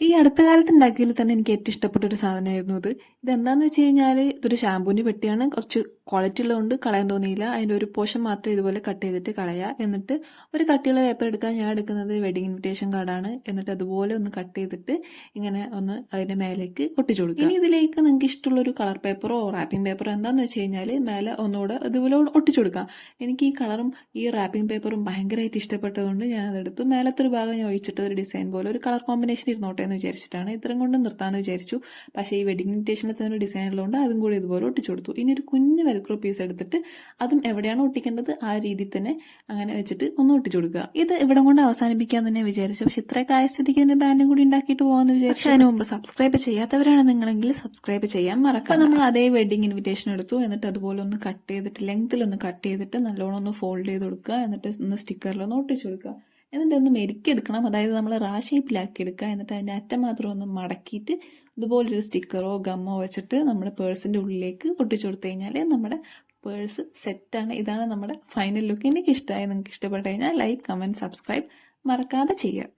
ഈ അടുത്ത കാലത്ത് ഉണ്ടാക്കിയതിൽ തന്നെ എനിക്ക് ഏറ്റവും ഇഷ്ടപ്പെട്ട ഒരു സാധനമായിരുന്നു ഇത് ഇതെന്താന്ന് വെച്ച് കഴിഞ്ഞാൽ ഇതൊരു ഷാമ്പൂവിന്റെ പെട്ടിയാണ്. കുറച്ച് ക്വാളിറ്റി ഉള്ളതുകൊണ്ട് കളയാൻ തോന്നിയില്ല. അതിന്റെ ഒരു പോഷൻ മാത്രം ഇതുപോലെ കട്ട് ചെയ്തിട്ട് കളയുക എന്നിട്ട് ഒരു കട്ടിയുള്ള പേപ്പർ എടുക്കാൻ ഞാൻ എടുക്കുന്നത് വെഡിങ് ഇൻവിറ്റേഷൻ കാർഡാണ് എന്നിട്ട് അതുപോലെ ഒന്ന് കട്ട് ചെയ്തിട്ട് ഇങ്ങനെ ഒന്ന് അതിന്റെ മേലേക്ക് ഒട്ടിച്ചു കൊടുക്കുക. ഇനി ഇതിലേക്ക് നിങ്ങൾക്ക് ഇഷ്ടമുള്ള ഒരു കളർ പേപ്പറോ റാപ്പിംഗ് പേപ്പറോ എന്താണെന്ന് വെച്ച് കഴിഞ്ഞാൽ മേലെ ഒന്നുകൂടെ ഇതുപോലെ ഒട്ടിച്ചു കൊടുക്കാം. എനിക്ക് ഈ കളറും ഈ റാപ്പിംഗ് പേപ്പറും ഭയങ്കരമായിട്ട് ഇഷ്ടപ്പെട്ടതുകൊണ്ട് ഞാൻ അതെടുത്തു മേലത്തെ ഒരു ഭാഗം ഞാൻ ഒഴിച്ചിട്ട് ഒരു ഡിസൈൻ പോലെ ഒരു കളർ കോമ്പിനേഷൻ ഇരുന്നോട്ടെ എന്ന് വിചാരിച്ചിട്ടാണ്. ഇത്രയും കൊണ്ട് നിർത്താമെന്ന് വിചാരിച്ചു. പക്ഷേ ഈ വെഡിങ് ഇൻവിറ്റേഷനിൽ തന്നെ ഒരു ഡിസൈൻ ഉള്ളതുകൊണ്ട് അതും കൂടി ഇതുപോലെ ഒട്ടിച്ചു കൊടുത്തു. ഇനി ഒരു കുഞ്ഞ് വെൽക്രോ പീസ് എടുത്തിട്ട് അതും എവിടെയാണ് ഒട്ടിക്കേണ്ടത് ആ രീതിയിൽ തന്നെ അങ്ങനെ വെച്ചിട്ട് ഒന്ന് ഒട്ടിച്ചു കൊടുക്കുക. ഇത് ഇവിടെ കൊണ്ട് അവസാനിപ്പിക്കാൻ തന്നെ വിചാരിച്ചു. പക്ഷെ ഇത്രയൊക്കെ ആയ സ്ഥിതിക്ക് തന്നെ ബാൻഡും കൂടി ഉണ്ടാക്കിയിട്ട് പോകാമെന്ന് വിചാരിച്ചു. അതിന് മുമ്പ് സബ്സ്ക്രൈബ് ചെയ്യാത്തവരാണ് നിങ്ങളെങ്കിൽ സബ്സ്ക്രൈബ് ചെയ്യാൻ മറക്കാം നമ്മൾ അതേ വെഡിങ് ഇൻവിറ്റേഷൻ എടുത്തു. എന്നിട്ട് അതുപോലെ ഒന്ന് കട്ട് ചെയ്തിട്ട് ലെങ്ത്തിൽ ഒന്ന് കട്ട് ചെയ്തിട്ട് നല്ലോണം ഒന്ന് ഫോൾഡ് ചെയ്ത് കൊടുക്കുക. എന്നിട്ട് ഒന്ന് സ്റ്റിക്കറിൽ ഒന്ന് ഒട്ടിച്ചു കൊടുക്കുക. എന്നിട്ട് ഒന്ന് മെരുക്കിയെടുക്കണം. അതായത് നമ്മൾ റാ ഷേപ്പിലാക്കി എടുക്കുക. എന്നിട്ട് അതിന്റെ അറ്റം മാത്രം ഒന്ന് മടക്കിയിട്ട് ഇതുപോലൊരു സ്റ്റിക്കറോ ഗമ്മോ വെച്ചിട്ട് നമ്മുടെ പേഴ്സിന്റെ ഉള്ളിലേക്ക് ഒട്ടിച്ചു കൊടുത്തു കഴിഞ്ഞാൽ നമ്മുടെ പേഴ്സ് സെറ്റാണ്. ഇതാണ് നമ്മുടെ ഫൈനൽ ലുക്ക്. എനിക്ക് ഇഷ്ടമായി നിങ്ങൾക്ക് ഇഷ്ടപ്പെട്ടു കഴിഞ്ഞാൽ ലൈക്ക് കമന്റ് സബ്സ്ക്രൈബ് മറക്കാതെ ചെയ്യുക.